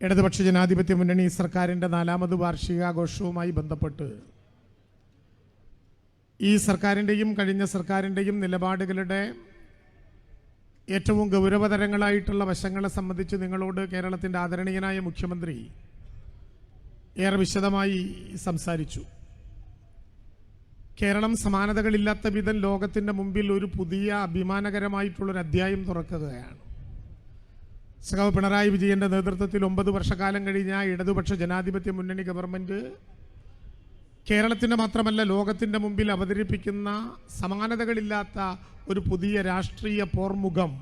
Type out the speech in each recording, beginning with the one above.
ഇടതുപക്ഷ ജനാധിപത്യ മുന്നണി സർക്കാരിന്റെ നാലാമത് വാർഷികാഘോഷവുമായി ബന്ധപ്പെട്ട് ഈ സർക്കാരിന്റെയും കഴിഞ്ഞ സർക്കാരിന്റെയും നിലപാടുകളുടെ ഏറ്റവും ഗൗരവതരങ്ങളായിട്ടുള്ള വശങ്ങളെ സംബന്ധിച്ച് നിങ്ങളോട് കേരളത്തിന്റെ ആദരണീയനായ മുഖ്യമന്ത്രി ഏറെ വിശദമായി സംസാരിച്ചു. കേരളം സമാനതകളില്ലാത്ത വിധം ലോകത്തിന്റെ മുമ്പിൽ ഒരു പുതിയ അഭിമാനകരമായിട്ടുള്ളൊരു അധ്യായം തുറക്കുകയാണ്. സഖാവ് പിണറായി വിജയന്റെ നേതൃത്വത്തിൽ ഒമ്പത് വർഷക്കാലം കഴിഞ്ഞ ഇടതുപക്ഷ ജനാധിപത്യ മുന്നണി ഗവൺമെന്റ് കേരളത്തിന്റെ മാത്രമല്ല ലോകത്തിന്റെ മുമ്പിൽ അവതരിപ്പിക്കുന്ന സമാനതകളില്ലാത്ത ഒരു പുതിയ രാഷ്ട്രീയ പോർമുഖം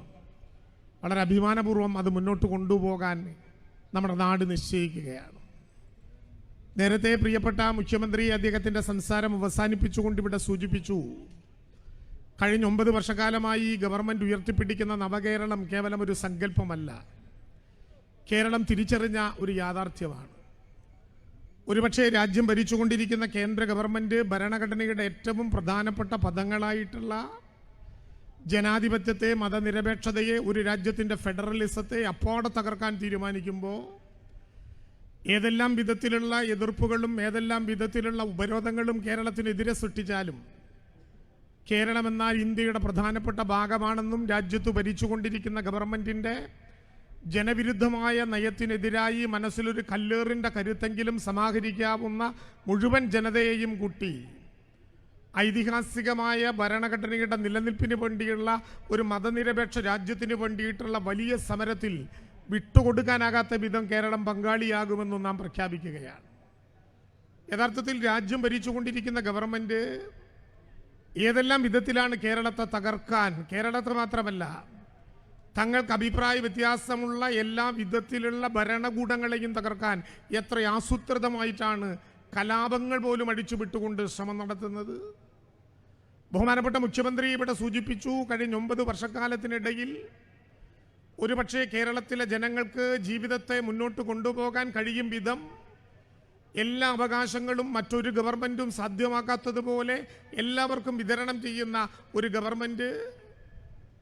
വളരെ അഭിമാനപൂർവം അത് മുന്നോട്ട് കൊണ്ടുപോകാൻ നമ്മുടെ നാട് നിശ്ചയിക്കുകയാണ്. നേരത്തെ പ്രിയപ്പെട്ട മുഖ്യമന്ത്രി അദ്ദേഹത്തിന്റെ സംസാരം അവസാനിപ്പിച്ചുകൊണ്ട് ഇവിടെ സൂചിപ്പിച്ചു. കഴിഞ്ഞ ഒമ്പത് വർഷക്കാലമായി ഈ ഗവൺമെന്റ് ഉയർത്തിപ്പിടിക്കുന്ന നവകേരളം കേവലം ഒരു സങ്കല്പമല്ല. കേരളം തിരിച്ചറിഞ്ഞ ഒരു യാഥാർത്ഥ്യമാണ്. ഒരുപക്ഷെ രാജ്യം ഭരിച്ചുകൊണ്ടിരിക്കുന്ന കേന്ദ്ര ഗവൺമെന്റ് ഭരണഘടനയുടെ ഏറ്റവും പ്രധാനപ്പെട്ട പദങ്ങളായിട്ടുള്ള ജനാധിപത്യത്തെ മതനിരപേക്ഷതയെ ഒരു രാജ്യത്തിന്റെ ഫെഡറലിസത്തെ അപ്പോടെ തകർക്കാൻ തീരുമാനിക്കുമ്പോൾ ഏതെല്ലാം വിധത്തിലുള്ള എതിർപ്പുകളും ഏതെല്ലാം വിധത്തിലുള്ള ഉപരോധങ്ങളും കേരളത്തിനെതിരെ സൃഷ്ടിച്ചാലും കേരളം എന്നാൽ ഇന്ത്യയുടെ പ്രധാനപ്പെട്ട ഭാഗമാണെന്നും രാജ്യത്ത് ഭരിച്ചുകൊണ്ടിരിക്കുന്ന ഗവൺമെന്റിന്റെ ജനവിരുദ്ധമായ നയത്തിനെതിരായി മനസ്സിലൊരു കല്ലേറിന്റെ കരുത്തെങ്കിലും സമാഹരിക്കാവുന്ന മുഴുവൻ ജനതയെയും കൂട്ടി ഐതിഹാസികമായ ഭരണഘടനയുടെ നിലനിൽപ്പിന് വേണ്ടിയുള്ള ഒരു മതനിരപേക്ഷ രാജ്യത്തിന് വേണ്ടിയിട്ടുള്ള വലിയ സമരത്തിൽ വിട്ടുകൊടുക്കാനാകാത്ത വിധം കേരളം പങ്കാളിയാകുമെന്നും നാം പ്രഖ്യാപിക്കുകയാണ്. യഥാർത്ഥത്തിൽ രാജ്യം ഭരിച്ചുകൊണ്ടിരിക്കുന്ന ഗവൺമെന്റ് ഏതെല്ലാം വിധത്തിലാണ് കേരളത്തെ തകർക്കാൻ കേരളത്തെ മാത്രമല്ല തങ്ങൾക്ക് അഭിപ്രായ വ്യത്യാസമുള്ള എല്ലാ വിധത്തിലുള്ള ഭരണകൂടങ്ങളെയും തകർക്കാൻ എത്ര ആസൂത്രിതമായിട്ടാണ് കലാപങ്ങൾ പോലും അടിച്ചുവിട്ടുകൊണ്ട് ശ്രമം നടത്തുന്നത്? ബഹുമാനപ്പെട്ട മുഖ്യമന്ത്രി ഇവിടെ സൂചിപ്പിച്ചു കഴിഞ്ഞ ഒമ്പത് വർഷക്കാലത്തിനിടയിൽ ഒരുപക്ഷെ കേരളത്തിലെ ജനങ്ങൾക്ക് ജീവിതത്തെ മുന്നോട്ട് കൊണ്ടുപോകാൻ കഴിയും വിധം എല്ലാ അവകാശങ്ങളും മറ്റൊരു ഗവൺമെന്റും സാധ്യമാക്കാത്തതുപോലെ എല്ലാവർക്കും വിതരണം ചെയ്യുന്ന ഒരു ഗവൺമെന്റ്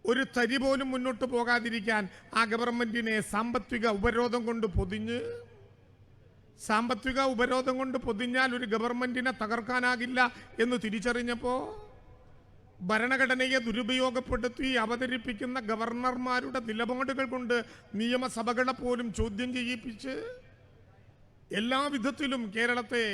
ഒരു തരി പോലും മുന്നോട്ട് പോകാതിരിക്കാൻ ആ ഗവൺമെന്റിനെ സാമ്പത്തിക ഉപരോധം കൊണ്ട് പൊതിഞ്ഞ് സാമ്പത്തിക ഉപരോധം കൊണ്ട് പൊതിഞ്ഞാൽ ഒരു ഗവൺമെന്റിനെ തകർക്കാനാകില്ല എന്ന് തിരിച്ചറിഞ്ഞപ്പോൾ ഭരണഘടനയെ ദുരുപയോഗപ്പെടുത്തി അവതരിപ്പിക്കുന്ന ഗവർണർമാരുടെ നിലപാടുകൾ കൊണ്ട് നിയമസഭകളെ പോലും ചോദ്യം ചെയ്യിപ്പിച്ച് എല്ലാ വിധത്തിലും കേരളത്തെ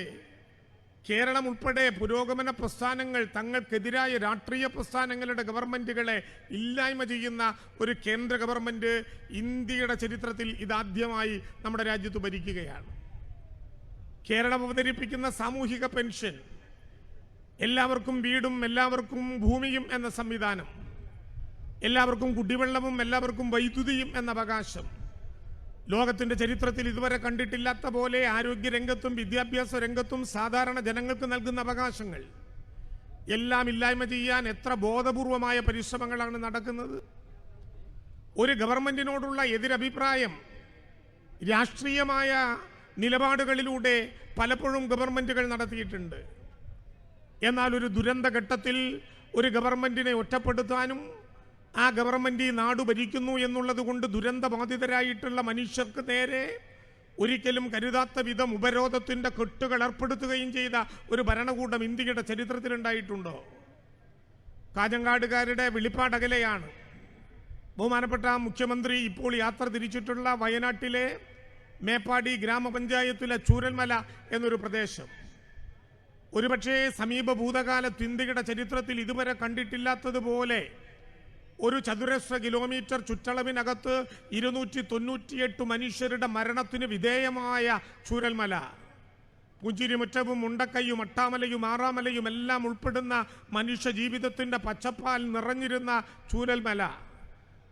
കേരളം ഉൾപ്പെടെ പുരോഗമന പ്രസ്ഥാനങ്ങൾ തങ്ങൾക്കെതിരായ രാഷ്ട്രീയ പ്രസ്ഥാനങ്ങളുടെ ഗവൺമെന്റുകളെ ഇല്ലായ്മ ചെയ്യുന്ന ഒരു കേന്ദ്ര ഗവൺമെന്റ് ഇന്ത്യയുടെ ചരിത്രത്തിൽ ഇതാദ്യമായി നമ്മുടെ രാജ്യത്ത് ഭരിക്കുകയാണ്. കേരളം അവതരിപ്പിക്കുന്ന സാമൂഹിക പെൻഷൻ എല്ലാവർക്കും വീടും എല്ലാവർക്കും ഭൂമിയും എന്ന സംവിധാനം എല്ലാവർക്കും കുടിവെള്ളവും എല്ലാവർക്കും വൈദ്യുതിയും എന്ന അവകാശം ലോകത്തിന്റെ ചരിത്രത്തിൽ ഇതുവരെ കണ്ടിട്ടില്ലാത്ത പോലെ ആരോഗ്യ രംഗത്തും വിദ്യാഭ്യാസ രംഗത്തും സാധാരണ ജനങ്ങൾക്ക് നൽകുന്ന അവകാശങ്ങൾ. എല്ലാം ഇല്ലായ്മ ചെയ്യാൻ എത്ര ബോധപൂർവമായ പരിശ്രമങ്ങളാണ് നടക്കുന്നത്? ഒരു ഗവൺമെന്റിനോടുള്ള എതിരഭിപ്രായം രാഷ്ട്രീയമായ നിലപാടുകളിലൂടെ പലപ്പോഴും ഗവൺമെന്റുകൾ നടത്തിയിട്ടുണ്ട്. എന്നാൽ ഒരു ദുരന്തഘട്ടത്തിൽ ഒരു ഗവൺമെന്റിനെ ഒറ്റപ്പെടുത്താനും ആ ഗവൺമെന്റ് ഈ നാട് ഭരിക്കുന്നു എന്നുള്ളത് കൊണ്ട് ദുരന്തബാധിതരായിട്ടുള്ള മനുഷ്യർക്ക് നേരെ ഒരിക്കലും കരുതാത്ത വിധം ഉപരോധത്തിന്റെ കെട്ടുകൾ ഏർപ്പെടുത്തുകയും ചെയ്ത ഒരു ഭരണകൂടം ഇന്ത്യയുടെ ചരിത്രത്തിലുണ്ടായിട്ടുണ്ടോ? കാഞ്ഞങ്ങാടുകാരുടെ വെളിപ്പാടകലെയാണ്. ബഹുമാനപ്പെട്ട മുഖ്യമന്ത്രി ഇപ്പോൾ യാത്ര തിരിച്ചിട്ടുള്ള വയനാട്ടിലെ മേപ്പാടി ഗ്രാമപഞ്ചായത്തിലെ ചൂരൽമല എന്നൊരു പ്രദേശം. ഒരുപക്ഷേ സമീപ ഭൂതകാലത്ത് ഇന്ത്യയുടെ ചരിത്രത്തിൽ ഇതുവരെ കണ്ടിട്ടില്ലാത്തതുപോലെ ഒരു ചതുരശ്ര കിലോമീറ്റർ ചുറ്റളവിനകത്ത് ഇരുന്നൂറ്റി തൊണ്ണൂറ്റിയെട്ട് മനുഷ്യരുടെ മരണത്തിന് വിധേയമായ ചൂരൽമല. പുഞ്ചിരിമുറ്റവും മുണ്ടക്കയ്യും അട്ടാമലയും ആറാമലയും എല്ലാം ഉൾപ്പെടുന്ന മനുഷ്യ ജീവിതത്തിന്റെ പച്ചപ്പാൽ നിറഞ്ഞിരുന്ന ചൂരൽമല.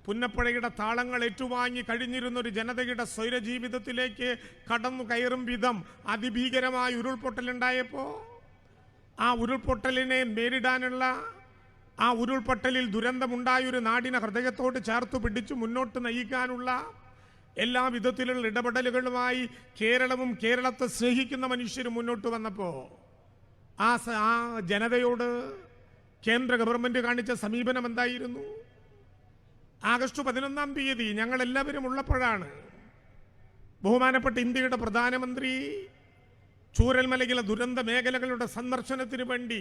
പുന്നപ്പുഴയുടെ താളങ്ങൾ ഏറ്റുവാങ്ങി കഴിഞ്ഞിരുന്ന ഒരു ജനതയുടെ സ്വൈരജീവിതത്തിലേക്ക് കടന്നു കയറും വിധം അതിഭീകരമായ ഉരുൾപൊട്ടലുണ്ടായപ്പോൾ ആ ഉരുൾപൊട്ടലിനെ നേരിടാനുള്ള ആ ഉരുൾപൊട്ടലിൽ ദുരന്തമുണ്ടായ ഒരു നാടിനെ ഹൃദയത്തോട് ചേർത്ത് പിടിച്ചു മുന്നോട്ട് നയിക്കാനുള്ള എല്ലാ വിധത്തിലുള്ള ഇടപെടലുകളുമായി കേരളവും കേരളത്തെ സ്നേഹിക്കുന്ന മനുഷ്യരും മുന്നോട്ട് വന്നപ്പോൾ ആ ആ ജനതയോട് കേന്ദ്ര ഗവൺമെന്റ് കാണിച്ച സമീപനം എന്തായിരുന്നു? ആഗസ്റ്റ് പതിനൊന്നാം തീയതി ഞങ്ങളെല്ലാവരും ഉള്ളപ്പോഴാണ് ബഹുമാനപ്പെട്ട ഇന്ത്യയുടെ പ്രധാനമന്ത്രി ചൂരൽമലയിലെ ദുരന്ത മേഖലകളുടെ സന്ദർശനത്തിന് വേണ്ടി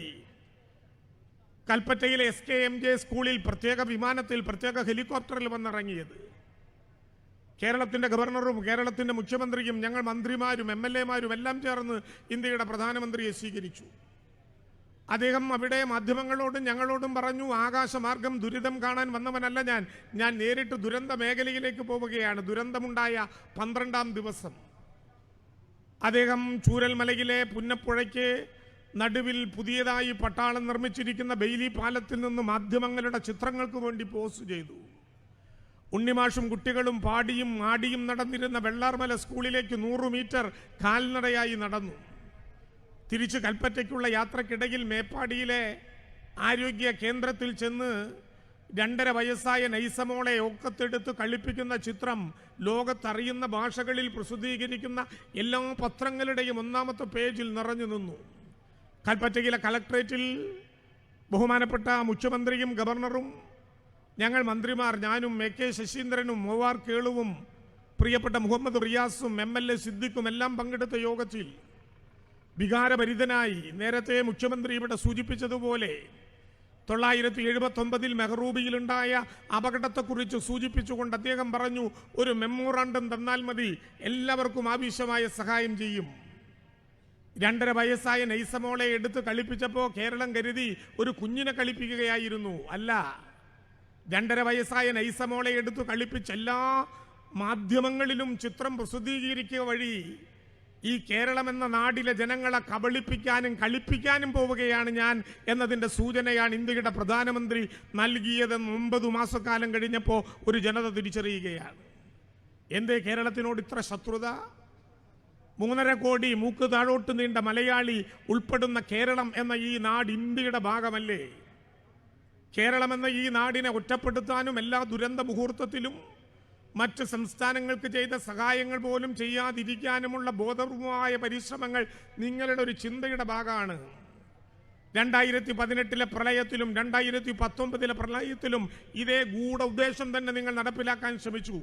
കൽപ്പറ്റയിലെ എസ് കെ എം ജെ സ്കൂളിൽ പ്രത്യേക വിമാനത്തിൽ പ്രത്യേക ഹെലികോപ്റ്ററിൽ വന്നിറങ്ങിയത്. കേരളത്തിന്റെ ഗവർണറും കേരളത്തിന്റെ മുഖ്യമന്ത്രിയും ഞങ്ങൾ മന്ത്രിമാരും എം എൽ എമാരും എല്ലാം ചേർന്ന് ഇന്ത്യയുടെ പ്രധാനമന്ത്രിയെ സ്വീകരിച്ചു. അദ്ദേഹം അവിടെ മാധ്യമങ്ങളോടും ഞങ്ങളോടും പറഞ്ഞു ആകാശമാർഗം ദുരിതം കാണാൻ വന്നവനല്ല ഞാൻ. ഞാൻ നേരിട്ട് ദുരന്ത മേഖലയിലേക്ക് പോവുകയാണ്. ദുരന്തമുണ്ടായ പന്ത്രണ്ടാം ദിവസം. അദ്ദേഹം ചൂരൽമലയിലെ പുന്നപ്പുഴയ്ക്ക് നടുവിൽ പുതിയതായി പട്ടാളം നിർമ്മിച്ചിരിക്കുന്ന ബെയിലി പാലത്തിൽ നിന്ന് മാധ്യമങ്ങളുടെ ചിത്രങ്ങൾക്ക് വേണ്ടി പോസ്റ്റ് ചെയ്തു. ഉണ്ണിമാഷും കുട്ടികളും പാടിയും ആടിയും നടന്നിരുന്ന വെള്ളാർമല സ്കൂളിലേക്ക് നൂറ് മീറ്റർ കാൽനടയായി നടന്നു. തിരിച്ച് കൽപ്പറ്റയ്ക്കുള്ള യാത്രക്കിടയിൽ മേപ്പാടിയിലെ ആരോഗ്യ കേന്ദ്രത്തിൽ ചെന്ന് രണ്ടര വയസ്സായ നൈസമോളെ ഒക്കത്തെടുത്ത് കളിപ്പിക്കുന്ന ചിത്രം ലോകത്തറിയുന്ന ഭാഷകളിൽ പ്രസിദ്ധീകരിക്കുന്ന എല്ലാ പത്രങ്ങളുടെയും ഒന്നാമത്തെ പേജിൽ നിറഞ്ഞു നിന്നു. കൽപ്പറ്റയിലെ കലക്ട്രേറ്റിൽ ബഹുമാനപ്പെട്ട മുഖ്യമന്ത്രിയും ഗവർണറും ഞങ്ങൾ മന്ത്രിമാർ ഞാനും എ കെ ശശീന്ദ്രനും മൂവാർ കേളുവും പ്രിയപ്പെട്ട മുഹമ്മദ് റിയാസും എം എൽ എ സിദ്ദിഖും എല്ലാം പങ്കെടുത്ത യോഗത്തിൽ വികാരഭരിതനായി നേരത്തെ മുഖ്യമന്ത്രി ഇവിടെ സൂചിപ്പിച്ചതുപോലെ തൊള്ളായിരത്തി എഴുപത്തി ഒമ്പതിൽ മെഹറൂബിയിലുണ്ടായ അപകടത്തെക്കുറിച്ച് സൂചിപ്പിച്ചുകൊണ്ട് അദ്ദേഹം പറഞ്ഞു ഒരു മെമ്മോറാണ്ടം തന്നാൽ മതി എല്ലാവർക്കും ആവശ്യമായ സഹായം ചെയ്യും. രണ്ടര വയസ്സായ നൈസമോളെ എടുത്ത് കളിപ്പിച്ചപ്പോൾ കേരളം കരുതി ഒരു കുഞ്ഞിനെ കളിപ്പിക്കുകയായിരുന്നു. അല്ല രണ്ടര വയസ്സായ നൈസമോളെ എടുത്ത് കളിപ്പിച്ച എല്ലാ മാധ്യമങ്ങളിലും ചിത്രം പ്രസിദ്ധീകരിക്കുക വഴി ഈ കേരളം എന്ന നാടിലെ ജനങ്ങളെ കബളിപ്പിക്കാനും കളിപ്പിക്കാനും പോവുകയാണ് ഞാൻ എന്നതിന്റെ സൂചനയാണ് ഇന്ത്യയുടെ പ്രധാനമന്ത്രി നൽകിയതെന്ന് ഒമ്പത് മാസക്കാലം കഴിഞ്ഞപ്പോൾ ഒരു ജനത തിരിച്ചറിയുകയാണ്. എന്തേ കേരളത്തിനോട് ഇത്ര ശത്രുത? മൂന്നര കോടി മൂക്ക് താഴോട്ട് നീണ്ട മലയാളി ഉൾപ്പെടുന്ന കേരളം എന്ന ഈ നാട് ഇന്ത്യയുടെ ഭാഗമല്ലേ? കേരളം എന്ന ഈ നാടിനെ ഒറ്റപ്പെടുത്താനും എല്ലാ ദുരന്ത മുഹൂർത്തത്തിലും മറ്റ് സംസ്ഥാനങ്ങൾക്ക് ചെയ്ത സഹായങ്ങൾ പോലും ചെയ്യാതിരിക്കാനുമുള്ള ബോധപൂർവമായ പരിശ്രമങ്ങൾ നിങ്ങളുടെ ഒരു ചിന്തയുടെ ഭാഗമാണ്. രണ്ടായിരത്തി പതിനെട്ടിലെ പ്രളയത്തിലും രണ്ടായിരത്തി പത്തൊമ്പതിലെ പ്രളയത്തിലും ഇതേ ഗൂഢ ഉദ്ദേശം തന്നെ നിങ്ങൾ നടപ്പിലാക്കാൻ ശ്രമിച്ചു.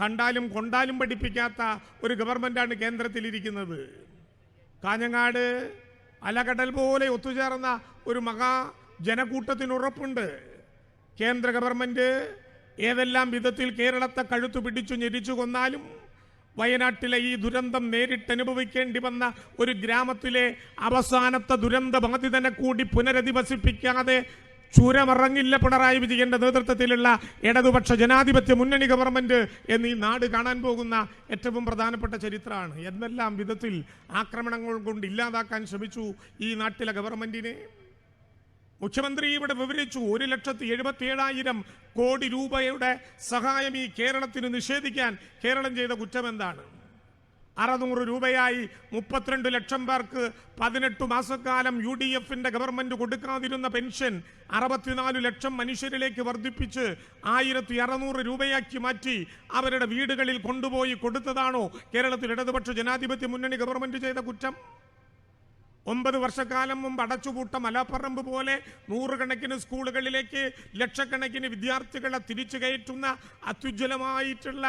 കണ്ടാലും കൊണ്ടാലും പഠിപ്പിക്കാത്ത ഒരു ഗവൺമെന്റാണ് കേന്ദ്രത്തിലിരിക്കുന്നത്. കാഞ്ഞങ്ങാട് അലകടൽ പോലെ ഒത്തുചേർന്ന ഒരു മഹാ ജനക്കൂട്ടത്തിന് ഉറപ്പുണ്ട്. കേന്ദ്ര ഗവൺമെന്റ് ഏതെല്ലാം വിധത്തിൽ കേരളത്തെ കഴുത്തു പിടിച്ചു ഞെരിച്ചു കൊന്നാലും വയനാട്ടിലെ ഈ ദുരന്തം നേരിട്ട് അനുഭവിക്കേണ്ടി വന്ന ഒരു ഗ്രാമത്തിലെ അവസാനത്തെ ദുരന്ത ബാധിതനെ കൂടി പുനരധിവസിപ്പിക്കാതെ ചുരമിറങ്ങില്ല പിണറായി വിജയന്റെ നേതൃത്വത്തിലുള്ള ഇടതുപക്ഷ ജനാധിപത്യ മുന്നണി ഗവൺമെന്റ് എന്ന് ഈ നാട് കാണാൻ പോകുന്ന ഏറ്റവും പ്രധാനപ്പെട്ട ചരിത്രമാണ്. എന്നെല്ലാം വിധത്തിൽ ആക്രമണങ്ങൾ കൊണ്ട് ഇല്ലാതാക്കാൻ ശ്രമിച്ചു ഈ നാട്ടിലെ ഗവൺമെന്റിനെ? മുഖ്യമന്ത്രി ഇവിടെ വിവരിച്ചു ഒരു ലക്ഷത്തി എഴുപത്തി ഏഴായിരം കോടി രൂപയുടെ സഹായം ഈ കേരളത്തിന് നിഷേധിക്കാൻ കേരളം ചെയ്ത കുറ്റം എന്താണ് അറുന്നൂറ് രൂപയായി മുപ്പത്തിരണ്ട് ലക്ഷം പേർക്ക് പതിനെട്ട് മാസക്കാലം യു ഡി എഫിന്റെ ഗവൺമെന്റ് കൊടുക്കാതിരുന്ന പെൻഷൻ അറുപത്തിനാല് ലക്ഷം മനുഷ്യരിലേക്ക് വർദ്ധിപ്പിച്ച് ആയിരത്തി അറുന്നൂറ് രൂപയാക്കി മാറ്റി അവരുടെ വീടുകളിൽ കൊണ്ടുപോയി കൊടുത്തതാണോ കേരളത്തിൽ ഇടതുപക്ഷ ജനാധിപത്യ മുന്നണി ഗവൺമെന്റ് ചെയ്ത കുറ്റം? ഒമ്പത് വർഷക്കാലം മുമ്പ് അടച്ചുപൂട്ട മലപ്പറമ്പ് പോലെ നൂറുകണക്കിന് സ്കൂളുകളിലേക്ക് ലക്ഷക്കണക്കിന് വിദ്യാർത്ഥികളെ തിരിച്ചു കയറ്റുന്ന അത്യുജ്വലമായിട്ടുള്ള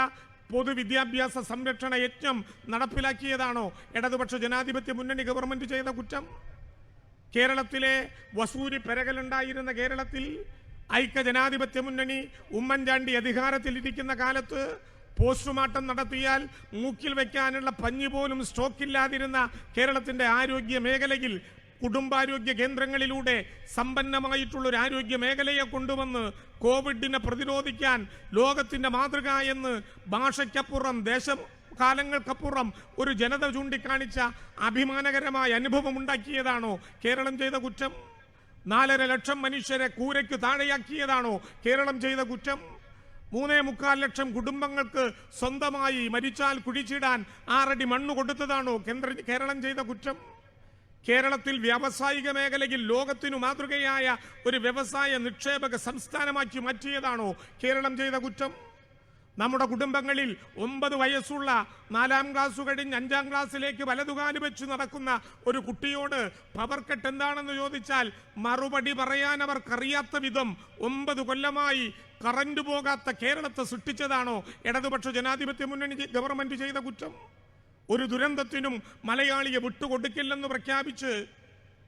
പൊതുവിദ്യാഭ്യാസ സംരക്ഷണ യജ്ഞം നടപ്പിലാക്കിയതാണോ? ഇടതുപക്ഷ ജനാധിപത്യ മുന്നണി ഗവൺമെന്റ് ചെയ്ത കുറ്റം? കേരളത്തിലെ വസൂരി പെരകലുണ്ടായിരുന്ന കേരളത്തിൽ ഐക്യ ജനാധിപത്യ മുന്നണി ഉമ്മൻചാണ്ടി അധികാരത്തിലിരിക്കുന്ന കാലത്ത് പോസ്റ്റ്മോർട്ടം നടത്തിയാൽ മൂക്കിൽ വയ്ക്കാനുള്ള പഞ്ഞി പോലും സ്റ്റോക്കില്ലാതിരുന്ന കേരളത്തിന്റെ ആരോഗ്യ മേഖലയിൽ കുടുംബാരോഗ്യ കേന്ദ്രങ്ങളിലൂടെ സമ്പന്നമായിട്ടുള്ള ഒരു ആരോഗ്യ മേഖലയെ കൊണ്ടുവന്ന് കോവിഡിനെ പ്രതിരോധിക്കാൻ ലോകത്തിന്റെ മാതൃക എന്ന് ഭാഷയ്ക്കപ്പുറം ദേശം കാലങ്ങൾക്കപ്പുറം ഒരു ജനത ചൂണ്ടിക്കാണിച്ച അഭിമാനകരമായ അനുഭവം ഉണ്ടാക്കിയതാണോ കേരളം ചെയ്ത കുറ്റം? നാലര ലക്ഷം മനുഷ്യരെ കൂരയ്ക്ക് താഴെയാക്കിയതാണോ കേരളം ചെയ്ത കുറ്റം? മൂന്നേ മുക്കാൽ ലക്ഷം കുടുംബങ്ങൾക്ക് സ്വന്തമായി മരിച്ചാൽ കുഴിച്ചിടാൻ ആറടി മണ്ണ് കൊടുത്തതാണോ കേന്ദ്ര കേരളം ചെയ്ത കുറ്റം? കേരളത്തിൽ വ്യാവസായിക മേഖലയിൽ ലോകത്തിനു മാതൃകയായ ഒരു വ്യവസായ നിക്ഷേപക സംസ്ഥാനമാക്കി മാറ്റിയതാണോ കേരളം ചെയ്ത കുറ്റം? നമ്മുടെ കുടുംബങ്ങളിൽ ഒമ്പത് വയസ്സുള്ള നാലാം ക്ലാസ് കഴിഞ്ഞ് അഞ്ചാം ക്ലാസ്സിലേക്ക് വലതുകാൽ വെച്ച് നടക്കുന്ന ഒരു കുട്ടിയോട് പവർ കട്ട് എന്താണെന്ന് ചോദിച്ചാൽ മറുപടി പറയാൻ അവർക്കറിയാത്ത വിധം ഒമ്പത് കൊല്ലമായി കറണ്ട് പോകാത്ത കേരളത്തെ സൃഷ്ടിച്ചതാണോ? ഇടതുപക്ഷ ജനാധിപത്യ മുന്നണി ഗവൺമെന്റ് ചെയ്ത കുറ്റം? ഒരു ദുരന്തത്തിനും മലയാളിയെ വിട്ടുകൊടുക്കില്ലെന്ന് പ്രഖ്യാപിച്ച്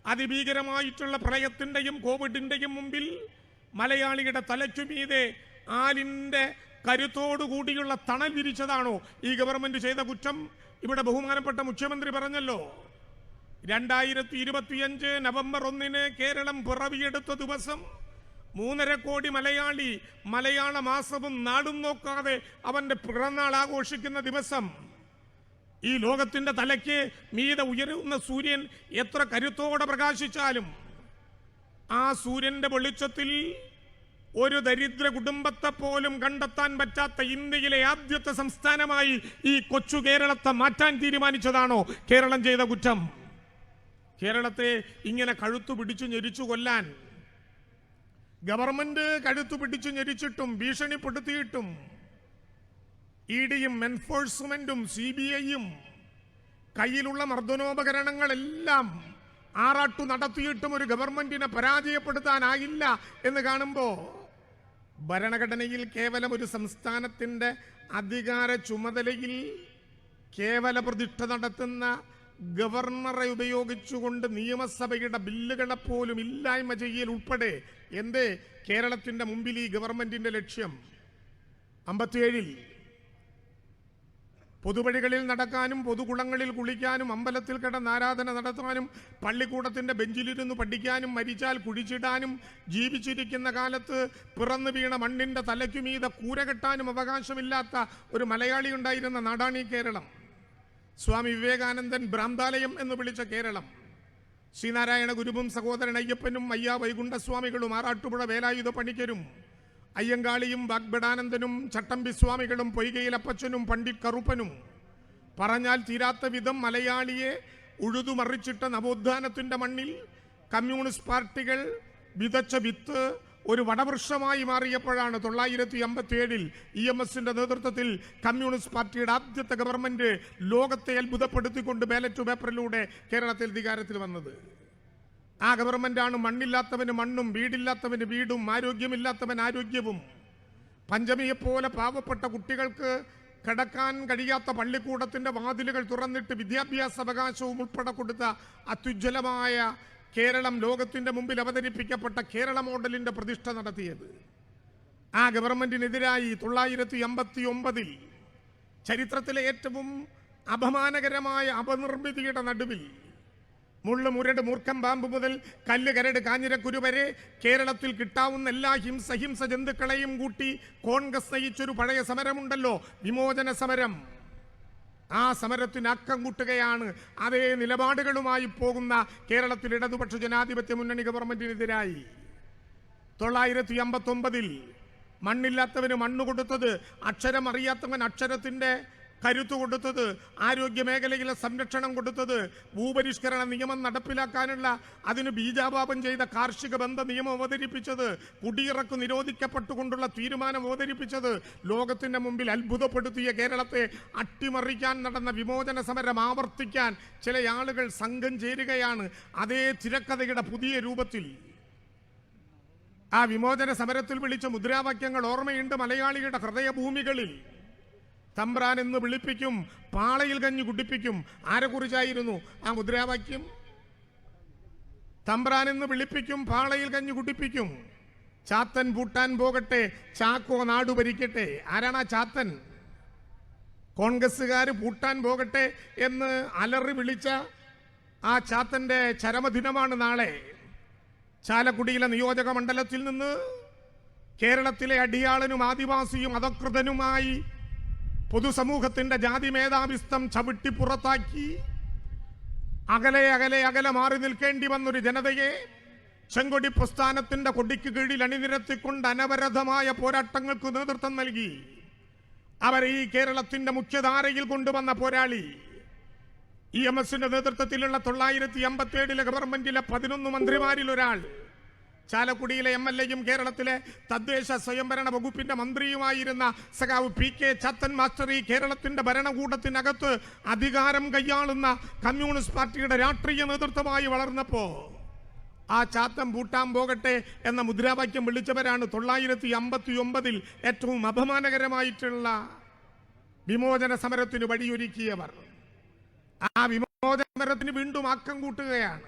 അതിഭീകരമായിട്ടുള്ള പ്രളയത്തിന്റെയും കോവിഡിന്റെയും മുമ്പിൽ മലയാളിയുടെ തലച്ചുമീതെ ആലിന്റെ കരുത്തോടുകൂടിയുള്ള തണൽ വിരിച്ചതാണോ ഈ ഗവൺമെന്റ് ചെയ്ത കുറ്റം? ഇവിടെ ബഹുമാനപ്പെട്ട മുഖ്യമന്ത്രി പറഞ്ഞല്ലോ രണ്ടായിരത്തി ഇരുപത്തിയഞ്ച് നവംബർ ഒന്നിന് കേരളം പിറവിയെടുത്ത ദിവസം മൂന്നര കോടി മലയാളി മലയാള മാസവും നാടും നോക്കാതെ അവന്റെ പിറന്നാൾ ആഘോഷിക്കുന്ന ദിവസം ഈ ലോകത്തിന്റെ തലയ്ക്ക് മീത ഉയരുന്ന സൂര്യൻ എത്ര കരുത്തോടെ പ്രകാശിച്ചാലും ആ സൂര്യന്റെ വെളിച്ചത്തിൽ ഒരു ദരിദ്ര കുടുംബത്തെ പോലും കണ്ടെത്താൻ പറ്റാത്ത ഇന്ത്യയിലെ ആദ്യത്തെ സംസ്ഥാനമായി ഈ കൊച്ചു കേരളത്തെ മാറ്റാൻ തീരുമാനിച്ചതാണോ കേരളം ചെയ്ത കുറ്റം? കേരളത്തെ ഇങ്ങനെ കഴുത്തു പിടിച്ചു ഞെരിച്ചു കൊല്ലാൻ ഗവൺമെന്റ് കഴുത്തു പിടിച്ചു ഞെരിച്ചിട്ടും ഭീഷണിപ്പെടുത്തിയിട്ടും ഇ ഡിയും എൻഫോഴ്സ്മെന്റും സി ബി ഐയും കയ്യിലുള്ള മർദ്ദനോപകരണങ്ങളെല്ലാം ആറാട്ടു നടത്തിയിട്ടും ഒരു ഗവൺമെന്റിനെ പരാജയപ്പെടുത്താനായില്ല എന്ന് കാണുമ്പോൾ ഭരണഘടനയിൽ കേവലം ഒരു സംസ്ഥാനത്തിന്റെ അധികാര ചുമതലയിൽ കേവല പ്രതിഷ്ഠ നടത്തുന്ന ഗവർണറെ ഉപയോഗിച്ചുകൊണ്ട് നിയമസഭയുടെ ബില്ലുകളെ പോലും ഇല്ലായ്മ ചെയ്യൽ ഉൾപ്പെടെ എന്തേ? കേരളത്തിന്റെ മുമ്പിൽ ഈ ഗവൺമെന്റിന്റെ ലക്ഷ്യം. അമ്പത്തിയേഴിൽ പൊതുവഴികളിൽ നടക്കാനും പൊതുകുളങ്ങളിൽ കുളിക്കാനും അമ്പലത്തിൽ കിടന്ന് ആരാധന നടത്താനും പള്ളിക്കൂടത്തിന്റെ ബെഞ്ചിലിരുന്ന് പഠിക്കാനും മരിച്ചാൽ കുഴിച്ചിടാനും ജീവിച്ചിരിക്കുന്ന കാലത്ത് പിറന്നു വീണ മണ്ണിന്റെ തലയ്ക്കുമീത കൂര കെട്ടാനും അവകാശമില്ലാത്ത ഒരു മലയാളി ഉണ്ടായിരുന്ന നാടാണ് ഈ കേരളം. സ്വാമി വിവേകാനന്ദൻ ഭ്രാന്താലയം എന്ന് വിളിച്ച കേരളം. ശ്രീനാരായണ ഗുരുവും സഹോദരൻ അയ്യപ്പനും അയ്യ വൈകുണ്ഠസ്വാമികളും ആറാട്ടുപുഴ വേലായുധ പണിക്കരും. അയ്യങ്കാളിയും വാഗ്ബടാനന്ദനും ചട്ടമ്പി സ്വാമികളും പൊയ്കയിലപ്പച്ചനും പണ്ഡിറ്റ് കറുപ്പനും പറഞ്ഞാൽ തീരാത്ത വിധം മലയാളിയെ ഉഴുതുമറിച്ചിട്ട നവോത്ഥാനത്തിന്റെ മണ്ണിൽ കമ്മ്യൂണിസ്റ്റ് പാർട്ടികൾ വിതച്ച വിത്ത് ഒരു വടവൃക്ഷമായി മാറിയപ്പോഴാണ് തൊള്ളായിരത്തി അമ്പത്തി ഏഴിൽ ഇ എം എസിന്റെ നേതൃത്വത്തിൽ കമ്മ്യൂണിസ്റ്റ് പാർട്ടിയുടെ ആദ്യത്തെ ഗവൺമെന്റ് ലോകത്തെ അത്ഭുതപ്പെടുത്തിക്കൊണ്ട് ബാലറ്റ് പേപ്പറിലൂടെ കേരളത്തിൽ അധികാരത്തിൽ വന്നത്. ആ ഗവൺമെന്റാണ് മണ്ണില്ലാത്തവന് മണ്ണും വീടില്ലാത്തവന് വീടും ആരോഗ്യമില്ലാത്തവൻ ആരോഗ്യവും. പഞ്ചമിയെപ്പോലെ പാവപ്പെട്ട കുട്ടികൾക്ക് കിടക്കാൻ കഴിയാത്ത പള്ളിക്കൂടത്തിന്റെ വാതിലുകൾ തുറന്നിട്ട് വിദ്യാഭ്യാസ അവകാശവും ഉൾപ്പെടെ കൊടുത്ത അത്യുജ്വലമായ കേരളം ലോകത്തിന്റെ മുമ്പിൽ അവതരിപ്പിക്കപ്പെട്ട കേരള മോഡലിന്റെ പ്രതിഷ്ഠ നടത്തിയത്. ആ ഗവൺമെന്റിനെതിരായി തൊള്ളായിരത്തി എൺപത്തി ഒമ്പതിൽ ചരിത്രത്തിലെ ഏറ്റവും അപമാനകരമായ അപനിർമ്മിതിയുടെ നടുവിൽ മുള്ളു മുരട് മൂർഖം പാമ്പ് മുതൽ കല്ല് കരട് കാഞ്ഞിരക്കുരു വരെ കേരളത്തിൽ കിട്ടാവുന്ന എല്ലാ ഹിംസ ഹിംസ ജന്തുക്കളെയും കൂട്ടി കോൺഗ്രസ് നയിച്ചൊരു പഴയ സമരമുണ്ടല്ലോ വിമോചന സമരം. ആ സമരത്തിന് അക്കം കൂട്ടുകയാണ്. അതേ നിലപാടുകളുമായി പോകുന്ന കേരളത്തിൽ ഇടതുപക്ഷ ജനാധിപത്യ മുന്നണി ഗവൺമെന്റിനെതിരായി. തൊള്ളായിരത്തി അമ്പത്തി ഒമ്പതിൽ മണ്ണില്ലാത്തവന് മണ്ണ് കൊടുത്തത് അക്ഷരം അറിയാത്തവൻ അക്ഷരത്തിന്റെ കരുത്ത് കൊടുത്തത് ആരോഗ്യ മേഖലയിലെ സംരക്ഷണം കൊടുത്തത് ഭൂപരിഷ്കരണ നിയമം നടപ്പിലാക്കാനുള്ള അതിന് ബീജാപാപം ചെയ്ത കാർഷിക ബന്ധ നിയമം അവതരിപ്പിച്ചത് കുടിയിറക്ക് നിരോധിക്കപ്പെട്ടുകൊണ്ടുള്ള തീരുമാനം അവതരിപ്പിച്ചത് ലോകത്തിന്റെ മുമ്പിൽ അത്ഭുതപ്പെടുത്തിയ കേരളത്തെ അട്ടിമറിക്കാൻ നടന്ന വിമോചന സമരം ആവർത്തിക്കാൻ ചില ആളുകൾ സംഘം ചേരുകയാണ്. അതേ തിരക്കഥയുടെ പുതിയ രൂപത്തിൽ. ആ വിമോചന സമരത്തിൽ വിളിച്ച മുദ്രാവാക്യങ്ങൾ ഓർമ്മയുണ്ട് മലയാളികളുടെ ഹൃദയഭൂമികളിൽ. തമ്പ്രാൻ എന്ന് വിളിപ്പിക്കും പാളയിൽ കഞ്ഞു കുടിപ്പിക്കും. ആരെക്കുറിച്ചായിരുന്നു ആ മുദ്രാവാക്യം. തമ്പ്രാൻ എന്ന് വിളിപ്പിക്കും പാളയിൽ കഞ്ഞു കുടിപ്പിക്കും. ചാത്തൻ പൂട്ടാൻ പോകട്ടെ ചാക്കോ നാടു ഭരിക്കട്ടെ. ആരാണ് ആ ചാത്തൻ? കോൺഗ്രസ്സുകാർ പൂട്ടാൻ പോകട്ടെ എന്ന് അലറി വിളിച്ച ആ ചാത്തന്റെ ചരമദിനമാണ് നാളെ. ചാലക്കുടിയിലെ നിയോജക മണ്ഡലത്തിൽ നിന്ന് കേരളത്തിലെ അടിയാളനും ആദിവാസിയും അധകൃതനുമായി പൊതുസമൂഹത്തിന്റെ ജാതി മേധാവിസ്തം ചവിട്ടി പുറത്താക്കി. അകലെ അകലെ അകലെ മാറി നിൽക്കേണ്ടി വന്നൊരു ജനതയെ ചെങ്കൊടി പ്രസ്ഥാനത്തിന്റെ കൊടിക്ക് കീഴിൽ അണിനിരത്തിക്കൊണ്ട് അനവരതമായ പോരാട്ടങ്ങൾക്ക് നേതൃത്വം നൽകി. അവരെ ഈ കേരളത്തിന്റെ മുഖ്യധാരയിൽ കൊണ്ടുവന്ന പോരാളി ഇ എം എസിന്റെ നേതൃത്വത്തിലുള്ള തൊള്ളായിരത്തി അമ്പത്തി ഏഴിലെ ഗവൺമെന്റിലെ പതിനൊന്ന് മന്ത്രിമാരിൽ ഒരാൾ ചാലക്കുടിയിലെ എം എൽ എയും കേരളത്തിലെ തദ്ദേശ സ്വയംഭരണ വകുപ്പിന്റെ മന്ത്രിയുമായിരുന്ന സഖാവ് പി കെ ചത്തൻ മാസ്റ്റർ ഈ കേരളത്തിന്റെ ഭരണകൂടത്തിനകത്ത് അധികാരം കൈയാളുന്ന കമ്മ്യൂണിസ്റ്റ് പാർട്ടിയുടെ രാഷ്ട്രീയ നേതൃത്വമായി വളർന്നപ്പോ ആ ചാത്തം പൂട്ടാൻ പോകട്ടെ എന്ന മുദ്രാവാക്യം വിളിച്ചവരാണ് തൊള്ളായിരത്തി അമ്പത്തി ഒമ്പതിൽ ഏറ്റവും അപമാനകരമായിട്ടുള്ള വിമോചന സമരത്തിന് വഴിയൊരുക്കിയവർ. ആ വിമോചന സമരത്തിന് വീണ്ടും ആക്കം കൂട്ടുകയാണ്.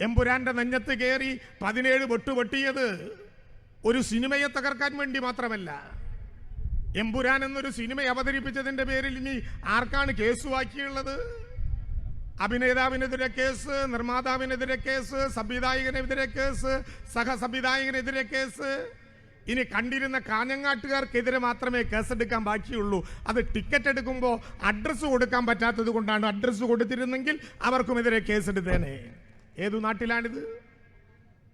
എമ്പുരാന്റെ നെഞ്ഞത്ത് കയറി പതിനേഴ് വെട്ടു വെട്ടിയത് ഒരു സിനിമയെ തകർക്കാൻ വേണ്ടി മാത്രമല്ല. എമ്പുരാൻ എന്നൊരു സിനിമ അവതരിപ്പിച്ചതിന്റെ പേരിൽ ഇനി ആർക്കാണ് കേസ് കേസുവാക്കിയുള്ളത് അഭിനേതാവിനെതിരെ കേസ് നിർമ്മാതാവിനെതിരെ കേസ് സംവിധായകനെതിരെ കേസ് സഹസംവിധായകനെതിരെ കേസ്. ഇനി കണ്ടിരുന്ന കാഞ്ഞങ്ങാട്ടുകാർക്കെതിരെ മാത്രമേ കേസെടുക്കാൻ ബാക്കിയുള്ളൂ. അത് ടിക്കറ്റ് എടുക്കുമ്പോൾ അഡ്രസ്സ് കൊടുക്കാൻ പറ്റാത്തത് കൊണ്ടാണ് അഡ്രസ്സ് കൊടുത്തിരുന്നെങ്കിൽ അവർക്കുമെതിരെ കേസെടുത്തേനെ. ഏതു നാട്ടിലാണിത്?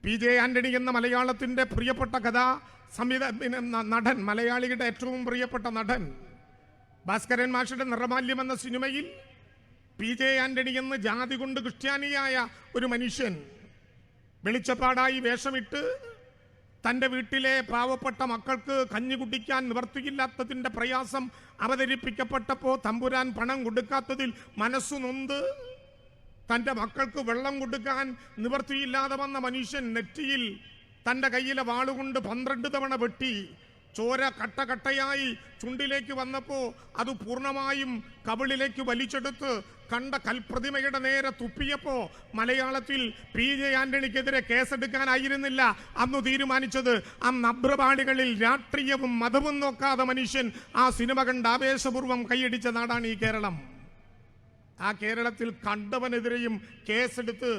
പി ജെ ആന്റണി എന്ന മലയാളത്തിന്റെ പ്രിയപ്പെട്ട കഥാ സംവിധ നടൻ മലയാളികളുടെ ഏറ്റവും പ്രിയപ്പെട്ട നടൻ. ഭാസ്കരൻ മാഷിയുടെ നിറമാല്യം എന്ന സിനിമയിൽ പി ജെ ആന്റണി എന്ന് ജാതി കൊണ്ട് ക്രിസ്ത്യാനിയായ ഒരു മനുഷ്യൻ വെളിച്ചപ്പാടായി വേഷമിട്ട് തന്റെ വീട്ടിലെ പാവപ്പെട്ട മക്കൾക്ക് കഞ്ഞി കുടിക്കാൻ നിവർത്തിയില്ലാത്തതിന്റെ പ്രയാസം അവതരിപ്പിക്കപ്പെട്ടപ്പോൾ തമ്പുരാൻ പണം കൊടുക്കാത്തതിൽ മനസ്സു നൊന്ത് തന്റെ മക്കൾക്ക് വെള്ളം കൊടുക്കാൻ നിവർത്തിയില്ലാതെ വന്ന മനുഷ്യൻ നെറ്റിയിൽ തന്റെ കയ്യിലെ വാളുകൊണ്ട് പന്ത്രണ്ട് തവണ വെട്ടി. ചോര കട്ടകട്ടയായി ചുണ്ടിലേക്ക് വന്നപ്പോൾ അത് പൂർണമായും കവിളിലേക്ക് വലിച്ചെടുത്ത് കണ്ട കൽപ്രതിമയുടെ നേരെ തുപ്പിയപ്പോൾ മലയാളത്തിൽ പി ജെ ആന്റണിക്കെതിരെ കേസെടുക്കാനായിരുന്നില്ല അന്ന് തീരുമാനിച്ചത്. ആ അഭ്രപാണികളിൽ രാഷ്ട്രീയവും മതവും നോക്കാതെ മനുഷ്യൻ ആ സിനിമ കണ്ട് ആവേശപൂർവം കൈയടിച്ച നാടാണ് ഈ കേരളം. ആ കേരളത്തിൽ കണ്ടവനെതിരെയും കേസെടുത്ത്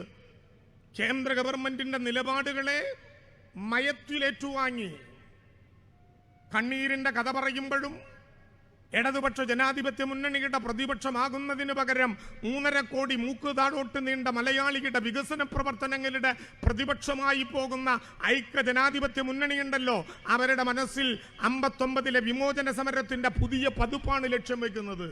കേന്ദ്ര ഗവൺമെന്റിന്റെ നിലപാടുകളെ മയത്തിലേറ്റുവാങ്ങി. കണ്ണീരിന്റെ കഥ പറയുമ്പോഴും ഇടതുപക്ഷ ജനാധിപത്യ മുന്നണിയുടെ പ്രതിപക്ഷമാകുന്നതിന് പകരം മൂന്നര കോടി മൂക്ക് താഴോട്ട് നീണ്ട മലയാളികളുടെ വികസന പ്രവർത്തനങ്ങളുടെ പ്രതിപക്ഷമായി പോകുന്ന ഐക്യ ജനാധിപത്യ മുന്നണിയുണ്ടല്ലോ അവരുടെ മനസ്സിൽ അമ്പത്തൊമ്പതിലെ വിമോചന സമരത്തിന്റെ പുതിയ പതിപ്പാണ് ലക്ഷ്യം വെക്കുന്നത്.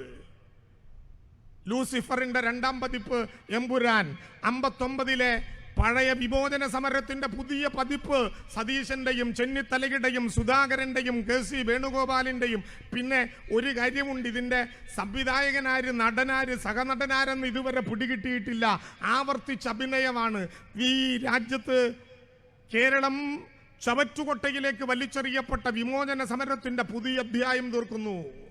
ലൂസിഫറിന്റെ രണ്ടാം പതിപ്പ് എമ്പുരാൻ. അമ്പത്തൊമ്പതിലെ പഴയ വിമോചന സമരത്തിന്റെ പുതിയ പതിപ്പ് സതീശന്റെയും ചെന്നിത്തലയുടെയും സുധാകരന്റെയും കെ സി വേണുഗോപാലിന്റെയും. പിന്നെ ഒരു കാര്യമുണ്ട് ഇതിന്റെ സംവിധായകനാര് നടനാര് സഹനടനാരെന്ന് ഇതുവരെ പിടികിട്ടിയിട്ടില്ല. ആവർത്തിച്ച അഭിനയമാണ്. ഈ രാജ്യത്ത് കേരളം ചവറ്റുകൊട്ടയിലേക്ക് വലിച്ചെറിയപ്പെട്ട വിമോചന സമരത്തിന്റെ പുതിയ അധ്യായം തീർക്കുന്നു.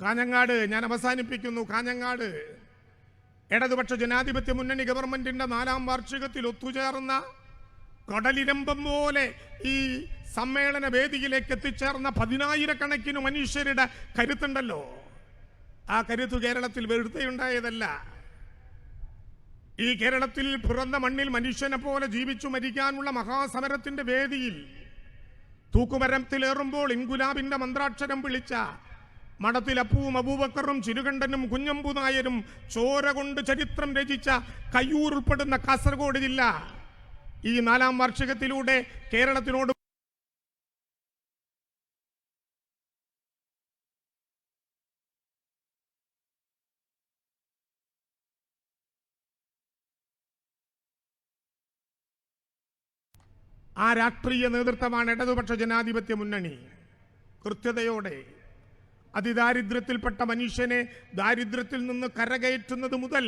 കാഞ്ഞങ്ങാട് ഞാൻ അവസാനിപ്പിക്കുന്നു കാഞ്ഞങ്ങാട്. ഇടതുപക്ഷ ജനാധിപത്യ മുന്നണി ഗവൺമെന്റിന്റെ നാലാം വാർഷികത്തിൽ ഒത്തുചേർന്ന കടലിരമ്പം പോലെ ഈ സമ്മേളന വേദിയിലേക്ക് എത്തിച്ചേർന്ന പതിനായിരക്കണക്കിന് മനുഷ്യരുടെ കരുത്തുണ്ടല്ലോ. ആ കരുത്ത് കേരളത്തിൽ വെറുതെയുണ്ടായതല്ല ഈ കേരളത്തിൽ പിറന്ന മണ്ണിൽ മനുഷ്യനെ പോലെ ജീവിച്ചു മരിക്കാനുള്ള മഹാസമരത്തിന്റെ വേദിയിൽ തൂക്കുമരത്തിലേറുമ്പോൾ ഇൻഗുലാബിന്റെ മന്ത്രാക്ഷരം വിളിച്ച മഠത്തിൽ അപ്പുവും അബൂബക്കറും ചിരുകണ്ഠനും കുഞ്ഞമ്പു നായരും ചോര കൊണ്ട് ചരിത്രം രചിച്ച കയ്യൂർ ഉൾപ്പെടുന്ന കാസർഗോഡ് ജില്ല. ഈ നാലാം വാർഷികത്തിലൂടെ കേരളത്തിനോട് ആ രാഷ്ട്രീയ നേതൃത്വമാണ് ഇടതുപക്ഷ ജനാധിപത്യ മുന്നണി. കൃത്യതയോടെ അതിദാരിദ്ര്യത്തിൽപ്പെട്ട മനുഷ്യനെ ദാരിദ്ര്യത്തിൽ നിന്ന് കരകയറ്റുന്നത് മുതൽ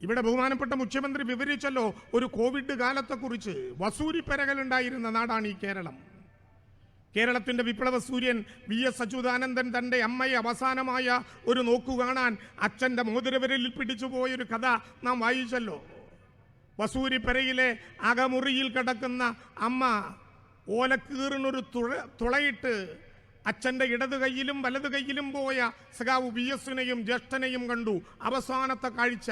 ഇവിടെ ബഹുമാനപ്പെട്ട മുഖ്യമന്ത്രി വിവരിച്ചല്ലോ ഒരു കോവിഡ് കാലത്തെക്കുറിച്ച് വസൂരി ഉണ്ടായിരുന്ന നാടാണ് ഈ കേരളം. കേരളത്തിന്റെ വിപ്ലവ സൂര്യൻ വി എസ് അച്യുതാനന്ദൻ തന്റെ അമ്മയെ അവസാനമായ ഒരു നോക്കു കാണാൻ അച്ഛന്റെ മോതിരവിരലിൽ പിടിച്ചുപോയൊരു കഥ നാം വായിച്ചല്ലോ. വസൂരിപ്പരയിലെ അകമുറിയിൽ കിടക്കുന്ന അമ്മ ഓലക്കീറിനൊരു തുള തുളയിട്ട് അച്ഛന്റെ ഇടതു കൈയിലും വലതു കൈയിലും പോയ സഖാവ് വി എസിനെയും ജ്യേഷ്ഠനെയും കണ്ടു അവസാനത്തെ കാഴ്ച.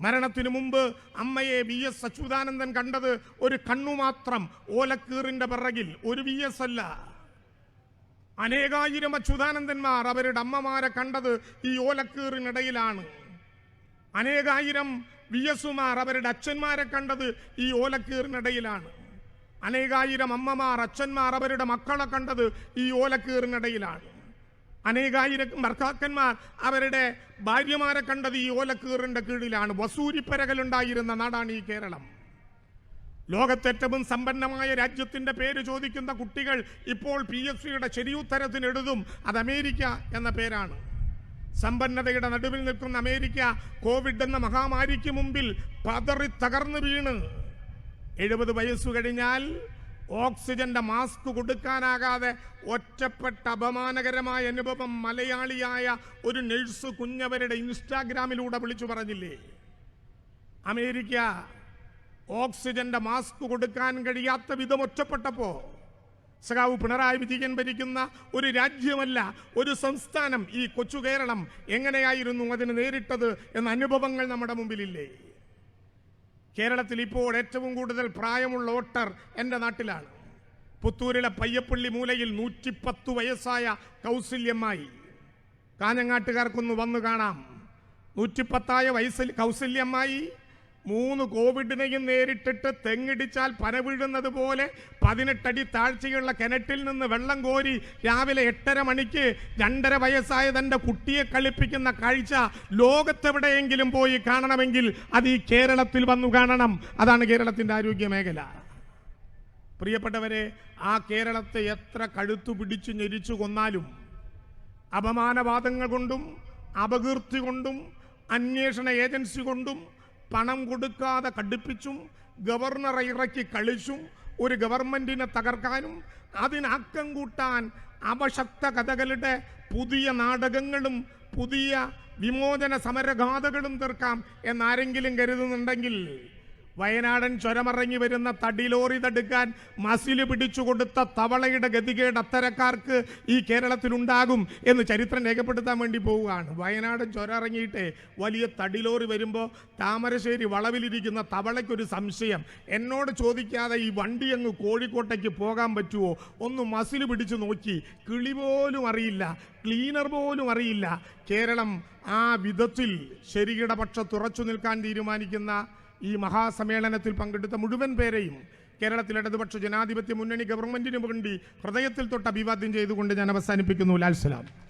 മരണത്തിനു മുമ്പ് അമ്മയെ വി എസ് അച്യുതാനന്ദൻ കണ്ടത് ഒരു കണ്ണു മാത്രം ഓലക്കീറിന്റെ പിറകിൽ ഒരു വി എസ് അല്ല. അനേകായിരം അച്യുതാനന്ദന്മാർ അവരുടെ അമ്മമാരെ കണ്ടത് ഈ ഓലക്കീറിനിടയിലാണ്. അനേകായിരം വി എസുമാർ അവരുടെ അച്ഛന്മാരെ കണ്ടത് ഈ ഓലക്കീറിനിടയിലാണ്. അനേകായിരം അമ്മമാർ അച്ഛന്മാർ അവരുടെ മക്കളെ കണ്ടത് ഈ ഓലക്കീറിനിടയിലാണ്. അനേകായിരം ഭർത്താക്കന്മാർ അവരുടെ ഭാര്യമാരെ കണ്ടത് ഈ ഓലക്കീറിന്റെ കീഴിലാണ്. വസൂരിപ്പരകളുണ്ടായിരുന്ന നാടാണ് ഈ കേരളം. ലോകത്തേറ്റവും സമ്പന്നമായ രാജ്യത്തിന്റെ പേര് ചോദിക്കുന്ന കുട്ടികൾ ഇപ്പോൾ പി എസ് സിയുടെ ശരിയുത്തരത്തിന് എഴുതും അത് അമേരിക്ക എന്ന പേരാണ്. സമ്പന്നതയുടെ നടുവിൽ നിൽക്കുന്ന അമേരിക്ക കോവിഡ് എന്ന മഹാമാരിക്ക് മുമ്പിൽ പതറി തകർന്നു വീണ്. എഴുപത് വയസ്സ് കഴിഞ്ഞാൽ ഓക്സിജന്റെ മാസ്ക് കൊടുക്കാനാകാതെ ഒറ്റപ്പെട്ട അപമാനകരമായ അനുഭവം മലയാളിയായ ഒരു നഴ്സ് കുഞ്ഞവരുടെ ഇൻസ്റ്റാഗ്രാമിലൂടെ വിളിച്ചു പറഞ്ഞില്ലേ? അമേരിക്ക ഓക്സിജന്റെ മാസ്ക് കൊടുക്കാൻ കഴിയാത്ത വിധം ഒറ്റപ്പെട്ടപ്പോ സഖാവ് പിണറായി വിജയൻ ഭരിക്കുന്ന ഒരു രാജ്യമല്ല ഒരു സംസ്ഥാനം ഈ കൊച്ചു കേരളം എങ്ങനെയായിരുന്നു അതിന് നേരിട്ടത് എന്ന അനുഭവങ്ങൾ നമ്മുടെ മുമ്പിലില്ലേ? കേരളത്തിൽ ഇപ്പോൾ ഏറ്റവും കൂടുതൽ പ്രായമുള്ള വോട്ടർ എന്റെ നാട്ടിലാണ്. പുത്തൂരിലെ പയ്യപ്പള്ളി മൂലയിൽ നൂറ്റിപ്പത്ത് വയസ്സായ കൗസല്യമായി കാഞ്ഞങ്ങാട്ടുകാർക്കൊന്ന് വന്നു കാണാം. നൂറ്റിപ്പത്തായ വയസ്സിൽ കൗസല്യമായി മൂന്ന് കോവിഡിനെയും നേരിട്ടിട്ട് തെങ്ങിടിച്ചാൽ പന വീഴുന്നത് പോലെ പതിനെട്ടടി താഴ്ചയുള്ള കിണറ്റിൽ നിന്ന് വെള്ളം കോരി രാവിലെ എട്ടര മണിക്ക് രണ്ടര വയസ്സായ തന്റെ കുട്ടിയെ കളിപ്പിക്കുന്ന കാഴ്ച ലോകത്തെവിടെയെങ്കിലും പോയി കാണണമെങ്കിൽ അത് ഈ കേരളത്തിൽ വന്നു കാണണം. അതാണ് കേരളത്തിന്റെ ആരോഗ്യ മേഖല പ്രിയപ്പെട്ടവരെ ആ കേരളത്തെ എത്ര കഴുത്തു പിടിച്ചു ഞെരിച്ചു കൊന്നാലും അപമാനവാദങ്ങൾ കൊണ്ടും അപകീർത്തി കൊണ്ടും അന്വേഷണ ഏജൻസി കൊണ്ടും പണം കൊടുക്കാതെ കടുപ്പിച്ചും ഗവർണറെ ഇറക്കി കളിച്ചും ഒരു ഗവൺമെന്റിനെ തകർക്കാനും അതിനാക്കം കൂട്ടാൻ അവശക്ത കഥകളുടെ പുതിയ നാടകങ്ങളും പുതിയ വിമോചന സമരഗാഥകളും തീർക്കാം എന്നാരെങ്കിലും കരുതുന്നുണ്ടെങ്കിൽ വയനാടൻ ചുരമറങ്ങി വരുന്ന തടിലോറി തടുക്കാൻ മസിൽ പിടിച്ചു കൊടുത്ത തവളയുടെ ഗതികേട് അത്തരക്കാർക്ക് ഈ കേരളത്തിലുണ്ടാകും എന്ന് ചരിത്രം രേഖപ്പെടുത്താൻ വേണ്ടി പോവുകയാണ്. വയനാടൻ ചുരം ഇറങ്ങിയിട്ട് വലിയ തടിലോറി വരുമ്പോൾ താമരശ്ശേരി വളവിലിരിക്കുന്ന തവളയ്ക്കൊരു സംശയം. എന്നോട് ചോദിക്കാതെ ഈ വണ്ടി അങ്ങ് കോഴിക്കോട്ടേക്ക് പോകാൻ പറ്റുമോ ഒന്ന് മസിൽ പിടിച്ചു നോക്കി. കിളി പോലും അറിയില്ല. ക്ലീനർ പോലും അറിയില്ല. കേരളം ആ വിധത്തിൽ ശരിയുടെ പക്ഷത്തുറച്ചു നിൽക്കാൻ തീരുമാനിക്കുന്ന ഈ മഹാസമ്മേളനത്തിൽ പങ്കെടുത്ത മുഴുവൻ പേരെയും കേരളത്തിൽ ഇടതുപക്ഷ ജനാധിപത്യ മുന്നണി ഗവൺമെന്റിനു വേണ്ടി ഹൃദയത്തിൽ തൊട്ട് അഭിവാദ്യം ചെയ്തുകൊണ്ട് ഞാൻ അവസാനിപ്പിക്കുന്നു. ലാൽ സലാം.